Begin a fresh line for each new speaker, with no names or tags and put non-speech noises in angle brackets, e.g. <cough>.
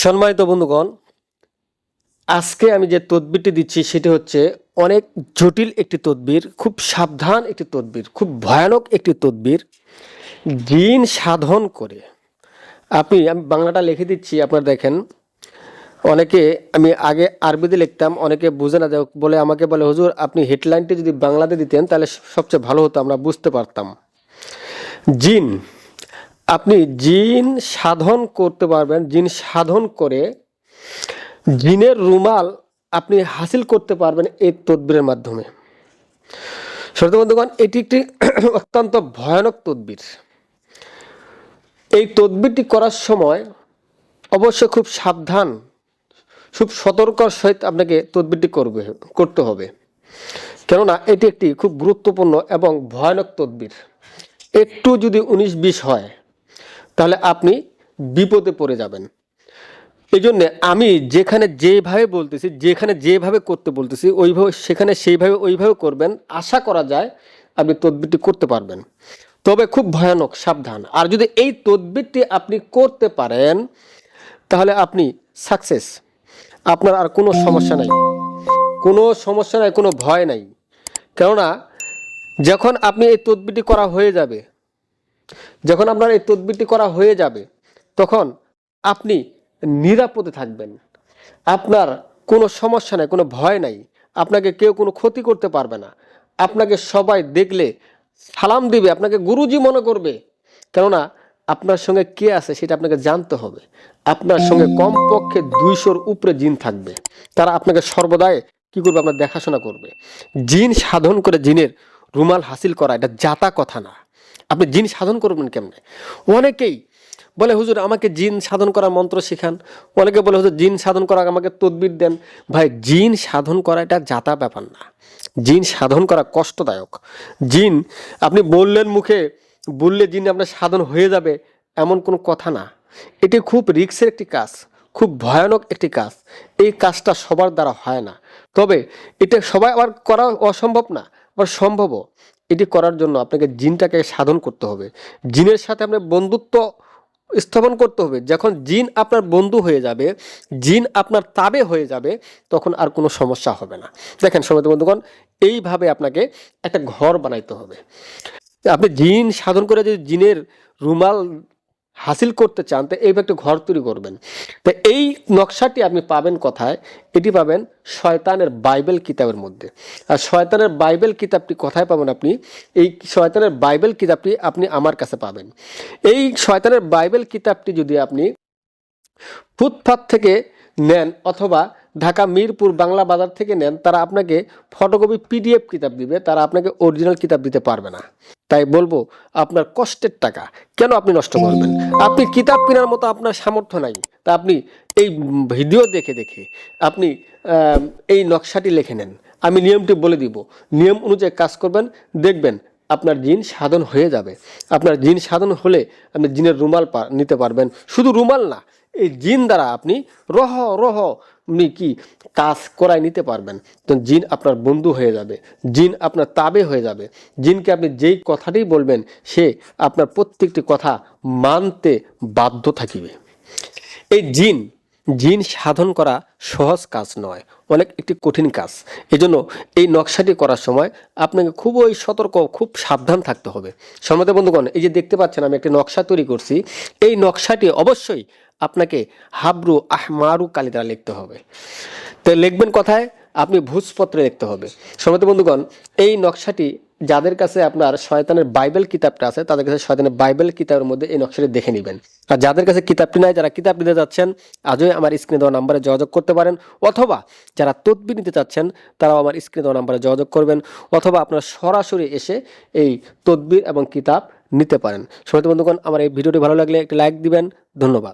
সম্মানিত বন্ধুগণ, আজকে আমি যে তদবিরটি দিচ্ছি সেটি হচ্ছে অনেক জটিল একটি তদবির, খুব সাবধান একটি তদবির, খুব ভয়ানক একটি তদবির জিন সাধন করে। আপনি, আমি বাংলাটা লিখে দিচ্ছি, আপনারা দেখেন, অনেকে আমি আগে আরবিতে লিখতাম, অনেকে বুঝে না বলে আমাকে বলে, হুজুর, আপনি হেডলাইনটি যদি বাংলাতে দিতেন, তাহলে সবচেয়ে ভালো হতো, আমরা বুঝতে পারতাম। জিন আপনি জিন সাধন করতে পারবেন, জিন সাধন করে জিনের রুমাল আপনি হাসিল করতে পারবেন এই তদবিরের মাধ্যমে। শ্রোতা বন্ধুগণ, এটি একটি <clears throat> অত্যন্ত ভয়ানক তদবির। এই তদবিরটি করার সময় অবশ্যই খুব সাবধান, খুব সতর্কর সহিত আপনাকে তদবিরটি করবে, করতে হবে। কেননা এটি একটি খুব গুরুত্বপূর্ণ এবং ভয়ানক তদবির। একটু যদি উনিশ বিশ হয় তাহলে আপনি বিপদে পড়ে যাবেন। এই জন্য আমি যেখানে যেভাবে বলতেছি, যেখানে যেভাবে করতে বলতেছি, ওইভাবে, সেখানে সেইভাবে, ওইভাবে করবেন, আশা করা যায় আপনি তদবিরটি করতে পারবেন। তবে খুব ভয়ানক, সাবধান। আর যদি এই তদবিরটি আপনি করতে পারেন, তাহলে আপনি সাকসেস। আপনার আর কোনো সমস্যা নাই। কোনো সমস্যা নাই, কোনো ভয় নাই। কেননা, যখন আপনি এই তদবিরটি করা হয়ে যাবে যখন আপনার এই তদবিরটি করা হয়ে যাবে, তখন আপনি নিরাপদে থাকবেন। আপনার কোনো সমস্যা নাই, কোনো ভয় নাই, আপনাকে কেউ কোনো ক্ষতি করতে পারবে না। আপনাকে সবাই দেখলে সালাম দিবে, আপনাকে গুরুজি মনে করবে। কেননা, আপনার সঙ্গে কে আছে সেটা আপনাকে জানতে হবে। আপনার সঙ্গে কমপক্ষে দুইশোর উপরে জিন থাকবে। তারা আপনাকে সর্বদাই কি করবে? আপনার দেখাশোনা করবে। জিন সাধন করে জিনের রুমাল হাসিল করা, এটা জাতা কথা না। আপনি জিন সাধন করবেন কেমনে? অনেকেই বলে, হুজুর, আমাকে জিন সাধন করার মন্ত্র শেখান। অনেকে বলে, হুজুর, জিন সাধন করা আমাকে তদবির দেন। ভাই, জিন সাধন করা এটা যাতা ব্যাপার না। জিন সাধন করা কষ্টদায়ক। জিন, আপনি বললেন মুখে, বললে জিন আপনার সাধন হয়ে যাবে, এমন কোনো কথা না। এটি খুব রিক্সের একটি কাজ, খুব ভয়ানক একটি কাজ। এই কাজটা সবার দ্বারা হয় না। তবে এটা সবাই আবার করা অসম্ভব না। আবার সম্ভবও এটি করার জন্য আপনাকে জিনটাকে সাধন করতে হবে। জিনের সাথে আপনার বন্ধুত্ব স্থাপন করতে হবে। যখন জিন আপনার বন্ধু হয়ে যাবে, জিন আপনার তাবে হয়ে যাবে, তখন আর কোনো সমস্যা হবে না। দেখেন সময় বন্ধুগণ, এইভাবে আপনাকে একটা ঘর বানাইতে হবে। আপনি জিন সাধন করে যদি জিনের রুমাল হাসিল করতে চান, তো এইভাবে একটা ঘর তৈরি করবেন। তো এই নকশাটি আপনি পাবেন কোথায়? এটি পাবেন শয়তানের বাইবেল কিতাবের মধ্যে। আর শয়তানের বাইবেল কিতাবটি কোথায় পাবেন আপনি? এই শয়তানের বাইবেল কিতাবটি আপনি আমার কাছে পাবেন। এই শয়তানের বাইবেল কিতাবটি যদি আপনি ফুটপাথ থেকে নেন অথবা ঢাকা মিরপুর বাংলা বাজার থেকে নেন, তারা আপনাকে ফটোকপি পিডিএফ কিতাব দিবে, তারা আপনাকে অরিজিনাল কিতাব দিতে পারবে না। তাই বলব, আপনার কষ্টের টাকা কেন আপনি নষ্ট করবেন? আপনি কিতাব কেনার মতো আপনার সামর্থ্য নাই। তা আপনি এই ভিডিও দেখে দেখে আপনি এই নকশাটি লিখে নেন। আমি নিয়মটি বলে দিব। নিয়ম অনুযায়ী কাজ করবেন, দেখবেন আপনার জিন সাধন হয়ে যাবে। আপনার জিন সাধন হলে আপনি জিনের রুমাল নিতে পারবেন। শুধু রুমাল না এই জিন দ্বারা আপনি রহ রহ, আপনি কি কাজ করায় নিতে পারবেন। তো জিন আপনার বন্ধু হয়ে যাবে, জিন আপনার তাবে হয়ে যাবে। জিনকে আপনি যেই কথাটি বলবেন, সে আপনার প্রত্যেকটি কথা মানতে বাধ্য থাকিবে। এই জিন জিন সাধন করা সহজ কাজ নয়, অনেক একটি কঠিন কাজ। এজন্য এই নকশাটি করার সময় আপনাকে খুবই সতর্ক, খুব সাবধান থাকতে হবে। সম্মত বন্ধুগণ, এই যে দেখতে পাচ্ছেন, আমি একটি নকশা তৈরি করছি। এই নকশাটি অবশ্যই আপনাকে হাবরু আহমারু কালি দ্বারা লিখতে হবে। তো লিখবেন কথায়? আপনি ভূজপত্রে লিখতে হবে। সম্মত বন্ধুগণ, এই নকশাটি যাদের কাছে আপনার শয়তানের বাইবেল কিতাবটা আছে, তাদের কাছে শয়তানের বাইবেল কিতাবের মধ্যে এই নকশাটি দেখে নেবেন। আর যাদের কাছে কিতাবটি নাই, যারা কিতাব নিতে যাচ্ছেন আজই আমার স্ক্রিনে দেওয়া নাম্বারে যোগাযোগ করতে পারেন। অথবা যারা তদবির নিতে চাচ্ছেন, তারাও আমার স্ক্রিনে দেওয়া নাম্বারে যোগাযোগ করবেন। অথবা আপনারা সরাসরি এসে এই তদবির এবং কিতাব নিতে পারেন। সময় বন্ধুগণ, আমার এই ভিডিওটি ভালো লাগলে একটি লাইক দিবেন। ধন্যবাদ।